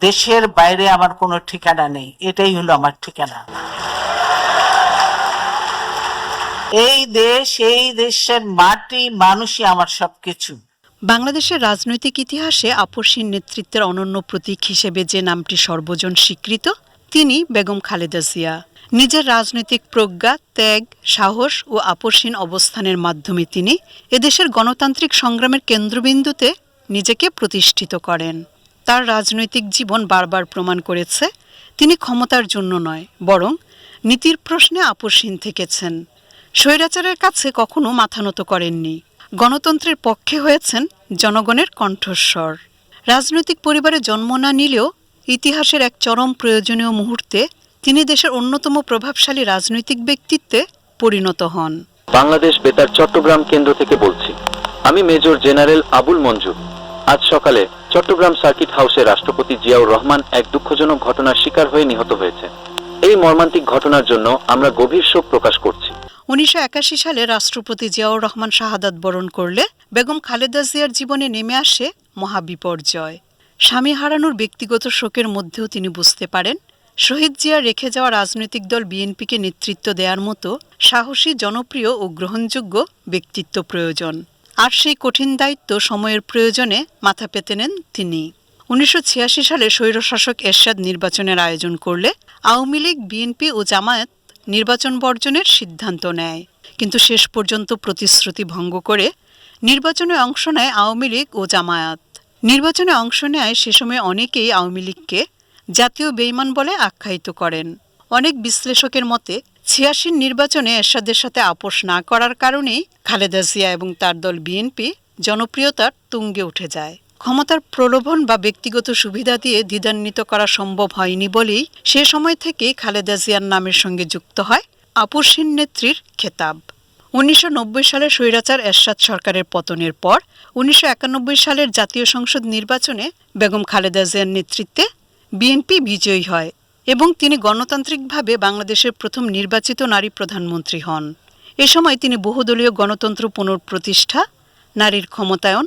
দেশের বাইরে আমার কোনো ঠিকানা নেই। এটাই হলো আমার ঠিকানা। এই দেশ, এই দেশের মাটি, মানুষই আমার সবকিছু। বাংলাদেশের রাজনৈতিক ইতিহাসে আপসীর নেতৃত্বের অনন্য প্রতীক হিসেবে যে নামটি সর্বজন স্বীকৃত, তিনি বেগম খালেদা জিয়া। নিজের রাজনৈতিক প্রজ্ঞা, ত্যাগ, সাহস ও আপসীন অবস্থানের মাধ্যমে তিনি এদেশের গণতান্ত্রিক সংগ্রামের কেন্দ্রবিন্দুতে নিজেকে প্রতিষ্ঠিত করেন। তার রাজনৈতিক জীবন বারবার প্রমাণ করেছে, তিনি ক্ষমতার জন্য নয়, বরং নীতির প্রশ্নে আপসীন থেকেছেন। স্বৈরাচারের কাছে কখনো মাথা নত করেননি। গণতন্ত্রের পক্ষে হয়েছেন জনগণের কণ্ঠস্বর। রাজনৈতিক পরিবারে জন্ম না নিলেও ইতিহাসের এক চরম প্রয়োজনীয় মুহূর্তে তিনি দেশের অন্যতম প্রভাবশালী রাজনৈতিক ব্যক্তিত্বে পরিণত হন। বাংলাদেশ বেতার চট্টগ্রাম কেন্দ্র থেকে বলছি। আমি মেজর জেনারেল আবুল মঞ্জুর। আজ সকালে চট্টগ্রাম সার্কিট হাউসে রাষ্ট্রপতি জিয়াউর রহমান এক দুঃখজনক ঘটনার শিকার হয়ে নিহত হয়েছে। এই মর্মান্তিক ঘটনার জন্য আমরা গভীর শোক প্রকাশ করছি। উনিশশো একাশি সালে রাষ্ট্রপতি জিয়াউর রহমান শাহাদাত বরণ করলে বেগম খালেদা জিয়ার জীবনে নেমে আসে মহাবিপর্যয়। স্বামী হারানোর ব্যক্তিগত শোকের মধ্যেও তিনি বুঝতে পারেন, শহীদ জিয়া রেখে যাওয়া রাজনৈতিক দল বিএনপিকে নেতৃত্ব দেওয়ার মতো সাহসী, জনপ্রিয় ও গ্রহণযোগ্য ব্যক্তিত্ব প্রয়োজন। আর সেই কঠিন দায়িত্ব সময়ের প্রয়োজনে মাথা পেতে নেন তিনি। উনিশশো ছিয়াশি সালে স্বৈরশাসক এরশাদ নির্বাচনের আয়োজন করলে আওয়ামী লীগ, বিএনপি ও জামায়াত নির্বাচন বর্জনের সিদ্ধান্ত নেয়। কিন্তু শেষ পর্যন্ত প্রতিশ্রুতি ভঙ্গ করে নির্বাচনে অংশ নেয় আওয়ামী লীগ ও জামায়াত। নির্বাচনে অংশ নেয় সে সময় অনেকেই আওয়ামী লীগকে জাতীয় বেইমান বলে আখ্যায়িত করেন। অনেক বিশ্লেষকের মতে ছিয়াশির নির্বাচনে এরশাদের সাথে আপোষ না করার কারণেই খালেদা জিয়া এবং তার দল বিএনপি জনপ্রিয়তার তুঙ্গে উঠে যায়। ক্ষমতার প্রলোভন বা ব্যক্তিগত সুবিধা দিয়ে দ্বিধান্বিত করা সম্ভব হয়নি বলেই সে সময় থেকেই খালেদা জিয়ার নামের সঙ্গে যুক্ত হয় আপুসীন নেত্রীর খেতাব। উনিশশো নব্বই সালে স্বৈরাচার এরশাদ সরকারের পতনের পর উনিশশো একানব্বই সালের জাতীয় সংসদ নির্বাচনে বেগম খালেদা জিয়ার নেতৃত্বে বিএনপি বিজয়ী হয়। এবং তিনি গণতান্ত্রিকভাবে বাংলাদেশের প্রথম নির্বাচিত নারী প্রধানমন্ত্রী হন। এ সময় তিনি বহুদলীয় গণতন্ত্র পুনঃপ্রতিষ্ঠা, নারীর ক্ষমতায়ন,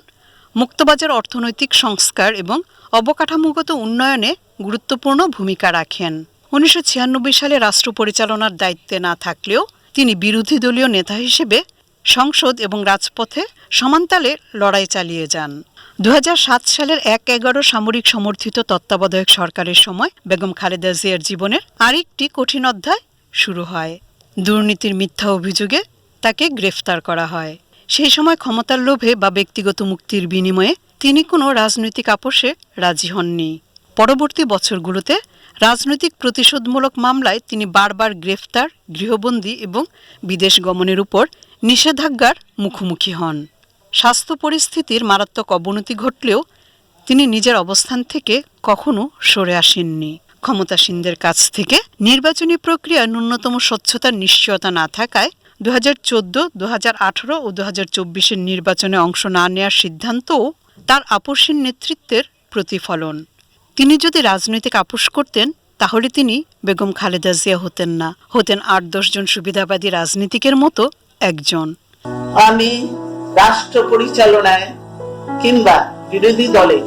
মুক্তবাজার অর্থনৈতিক সংস্কার এবং অবকাঠামোগত উন্নয়নে গুরুত্বপূর্ণ ভূমিকা রাখেন। উনিশশো ছিয়ানব্বই সালে রাষ্ট্র পরিচালনার দায়িত্বে না থাকলেও তিনি বিরোধী দলীয় নেতা হিসেবে সংসদ এবং রাজপথে সমান্তালে লড়াই চালিয়ে যান। দু হাজার সাত সালের এক এগারো সামরিক সমর্থিত তত্ত্বাবধায়ক সরকারের সময় বেগম খালেদা জিয়ার জীবনের আরেকটি কঠিন অধ্যায় শুরু হয়। দুর্নীতির মিথ্যা অভিযোগে তাকে গ্রেফতার করা হয়। সেই সময় ক্ষমতার লোভে বা ব্যক্তিগত মুক্তির বিনিময়ে তিনি কোনো রাজনৈতিক আপোষে রাজি হননি। পরবর্তী বছরগুলোতে রাজনৈতিক প্রতিশোধমূলক মামলায় তিনি বারবার গ্রেফতার, গৃহবন্দী এবং বিদেশ গমনের উপর নিষেধাজ্ঞার মুখোমুখি হন। স্বাস্থ্য পরিস্থিতির মারাত্মক অবনতি ঘটলেও তিনি নিজের অবস্থান থেকে কখনো সরে আসেননি। ক্ষমতাসীনদের কাছ থেকে নির্বাচনী প্রক্রিয়া ন্যূনতম স্বচ্ছতার নিশ্চয়তা না থাকায় দু হাজার চোদ্দ দু হাজার আঠারো ও দু হাজার চব্বিশের নির্বাচনে অংশ না নেওয়ার সিদ্ধান্তও তার আপসীন নেতৃত্বের প্রতিফলন। তিনি যদি রাজনৈতিক আপোষ করতেন, তাহলে তিনি বেগম খালেদা জিয়া হতেন না। হতেন আট দশজন সুবিধাবাদী রাজনীতিকের মতো একজন। আমি রাষ্ট্র পরিচালনায় কিংবা বিরোধী দলে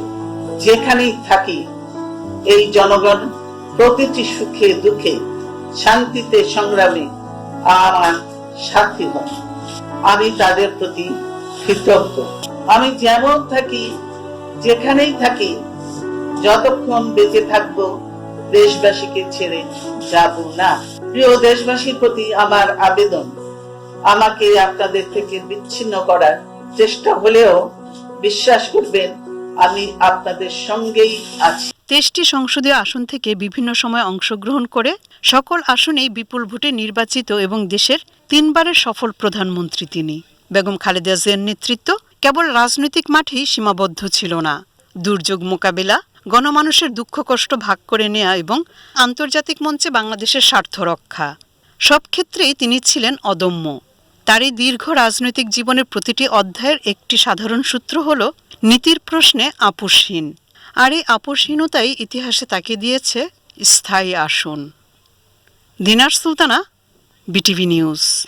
যেখানেই থাকি, এই জনগণ প্রতিটি সুখে দুঃখে শান্তিতে সংগ্রামে আমার সাথী হয় আমি তাদের প্রতি কৃতজ্ঞ। আমি যেমন থাকি, যেখানেই থাকি যতক্ষণ বেঁচে থাকব, দেশবাসীকে ছেড়ে যাব না। প্রিয় দেশবাসীর প্রতি আমার আবেদন, আমাকে আপনাদের থেকে বিচ্ছিন্ন করার চেষ্টা হলেও বিশ্বাস করবেন, আমি আপনাদের সঙ্গেই আছি। তেইশটি সংসদীয় আসন থেকে বিভিন্ন সময় অংশগ্রহণ করে সকল আসনেই বিপুল ভোটে নির্বাচিত এবং দেশের তিনবারের সফল প্রধানমন্ত্রী তিনি। বেগম খালেদা জিয়ার নেতৃত্ব কেবল রাজনৈতিক মাঠেই সীমাবদ্ধ ছিল না। দুর্যোগ মোকাবিলা গণমানুষের দুঃখ কষ্ট ভাগ করে নেয়া এবং আন্তর্জাতিক মঞ্চে বাংলাদেশের স্বার্থ রক্ষা। সব ক্ষেত্রেই তিনি ছিলেন অদম্য। তার এই দীর্ঘ রাজনৈতিক জীবনের প্রতিটি অধ্যায়ের একটি সাধারণ সূত্র হল নীতির প্রশ্নে আপোষহীন। আর এই আপোষহীনতাই ইতিহাসে তাকে দিয়েছে স্থায়ী আসন। Dinar Sultana, BTV news.